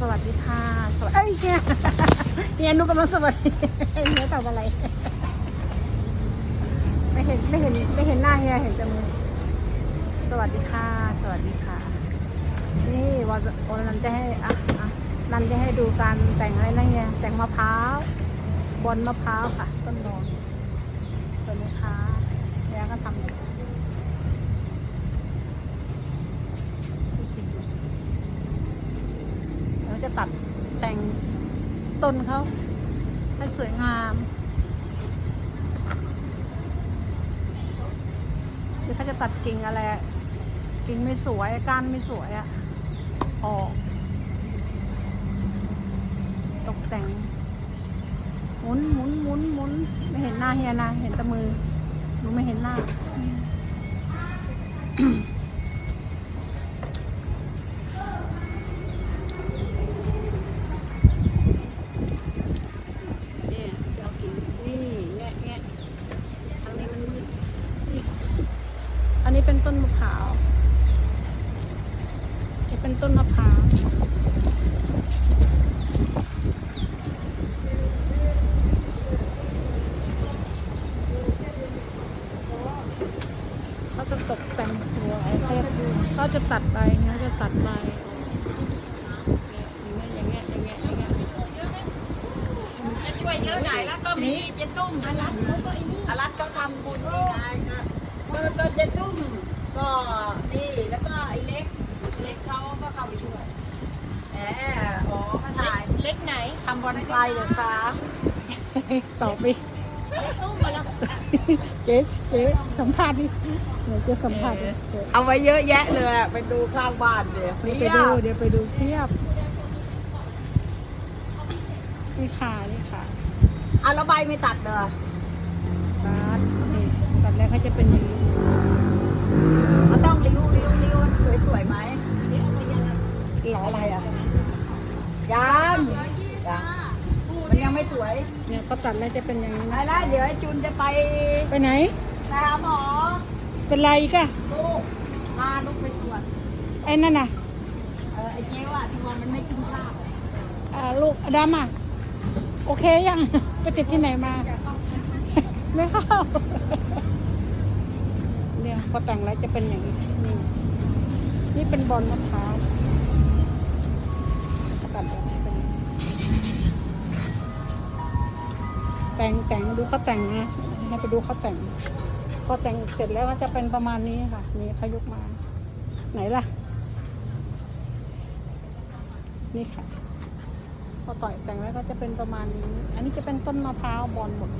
สวัสดีค่ะ สวัสดีเอ้ยเนี่ยเนี่ยนุกำลังสวัสดีเฮียทำอะไร ไม่เห็นไม่เห็นไม่เห็นหน้าเฮียเห็นแต่มือ สวัสดีค่ะ สวัสดีค่ะ นี่วันวันนั้นจะให้อะอะนันจะให้ดูการแต่งอะไรนะเฮียแต่งมะพร้าวบนมะพร้าวค่ะ ต้นนอนสวัสดีค่ะเฮียก็ทำดูสิดูสิ เราจะตัดแต่งต้นเขาให้สวยงามหรือเขาจะตัดกิ่งอะไร กิ่งไม่สวยก้านไม่สวยอะออก ตกแต่ง หมุนหมุนหมุนหมุนไม่เห็นหน้าเฮียนะ เห็นแต่มือหนูไม่เห็นหน้า เนี่ยเดี๋ยวกิ่งนี่แงะแงะทางนี้มันมืดนี่อันนี้เป็นต้นมะพร้าวนี่ เป็นต้นมะพร้าวเขาจะตกแต่งสวยเขาจะเขาจะตัดใบเขาจะตัดใบอย่างเยอย่างเงี้ยอย่างเงี้ยอย่างเงี้ยจะช่วยเยอะไหนแล้วก็มีเจ๊ตุ้มอารัตเขาก็ไอ้นี่อารัตก็ทำบุญนี่ไงก็ก็ก็เจ๊ตุ้มก็นี่แล้วก็ไอ้เล็ก เล็กเขาก็เข้าไปช่วยแหมอ๋อมาถ่ายเล็กไหนทำบอลไฟเหรอคะต่อไปตู้มาแล้วเจ๊เจ๊สัมภาษณ์ดิเดี๋ยวจะสัมภาษณ์ดิเดี๋ยวเอาไว้เยอะแยะเลยอะไปดูข้างบ้านเดี๋ยวเดี๋ยวไปดูเดี๋ยวไปดูเทียบนี่ค่ะนี่ค่ะอะแล้วใบไม่ตัดเหรอตัดนี่ตัดแล้วเขาจะเป็นอย่างนี้เขาต้องริ้วริ้วริ้วสวยๆไหม หล่ออะไรอะยังยังมันยังไม่สวยเนี่ยเขาตัดแล้วจะเป็นอย่างนี้ไปแล้วเดี๋ยวไอ้จุนจะไปไปไหนหาหมอเป็นไรอีกอะลูกพาลูกไปตรวจไอ้นั่นน่ะเออไอ้เจ๊ว่าที่วันมันไม่กินข้าวอ่าลูกอดำอะโอเคยังไปติดที่ไหนมาไม่เข้าเนี่ยพอแต่งแล้วจะเป็นอย่างนี้นี่นี่เป็นบอลมะพร้าว ตัดแต่งแต่งดูเขาแต่งนะให้ไปดูเขาแต่ง พอแต่งเสร็จแล้วก็จะเป็นประมาณนี้ค่ะ นี่เขายกมา ไหนล่ะ นี่ค่ะ พอต่อยแต่งแล้วก็จะเป็นประมาณนี้ อันนี้จะเป็นต้นมะพร้าวบอลหมด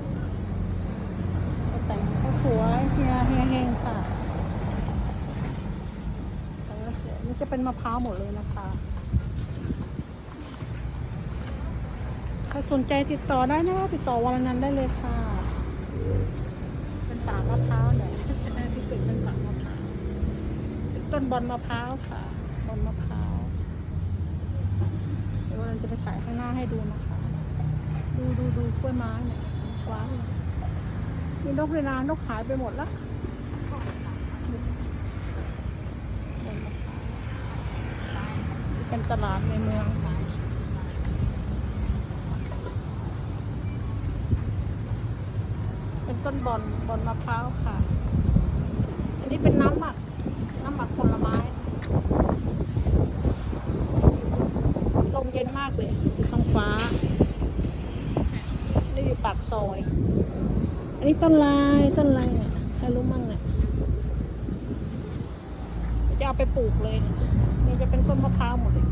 แต่งเขาสวยเฮียเฮียเฮงค่ะแต่งแล้วสวยนี่จะเป็นมะพร้าวหมดเลยนะคะใครสนใจติดต่อได้นะติดต่อวันนั้นได้เลยค่ะ เป็นป่ามะพร้าวเนี่ยที่ตึกเป็นป่ามะพร้าวเป็นต้นบอลมะพร้าวค่ะบอลมะพร้าวเดี๋ยววันจะไปถ่ายข้างหน้าให้ดูนะคะ ดูดูดูกล้วยไม้เนี่ยว้าวเลยมีนกเวลานกหายไปหมดแล้วเป็นตลาดในเมืองเป็น ต้นบอนบอนมะพร้าวค่ะ อันนี้เป็นน้ำหมัก น้ำหมักผลไม้ ลมเย็นมากเลยอยู่ท้องฟ้า นี่อยู่ปากซอย อันนี้ต้นลายต้นลายเนี่ยใครรู้มั่งเนี่ยจะเอาไปปลูกเลยนี่จะเป็นต้นมะพร้าวหมดเลย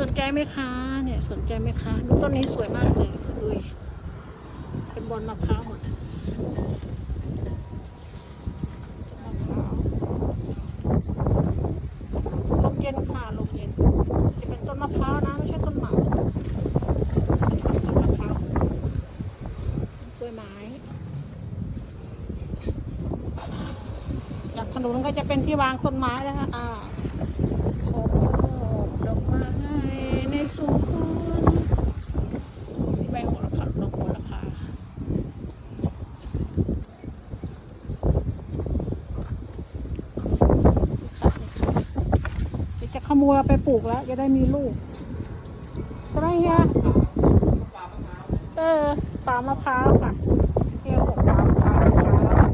สนใจไหมคะ เนี่ย สนใจไหมคะดูต้นนี้สวยมากเลย นมะพร้าวหมดมะพร้าวลมเย็นค่ะลมเย็นจะเป็นต้นมะพร้าวนะไม่ใช่ต้นหมากต้นมะพร้าวกล้วยไม้จากถนนก็จะเป็นที่วางต้นไม้แล้วค่ะอ่าขอบดอกไม้ในสวนที่ใบโหระพาดอกโหระพาค่ะนี่ค่ะนี่จะ ข โมยเอาไปปลูกแล้ว จะได้มีลูกใช่ไหมเฮียเออปามะพร้าวค่ะเฮียบอกปามปามะพร้าว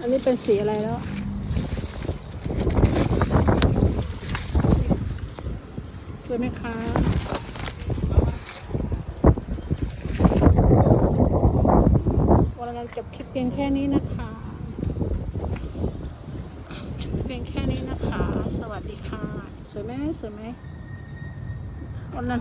อันนี้เป็นสีอะไรแล้วสวยไหมคะวันนี้จบคลิปเพียงแค่นี้นะคะ เพียงแค่นี้นะคะ สวัสดีค่ะ สวยไหมสวยไหมวันนั้น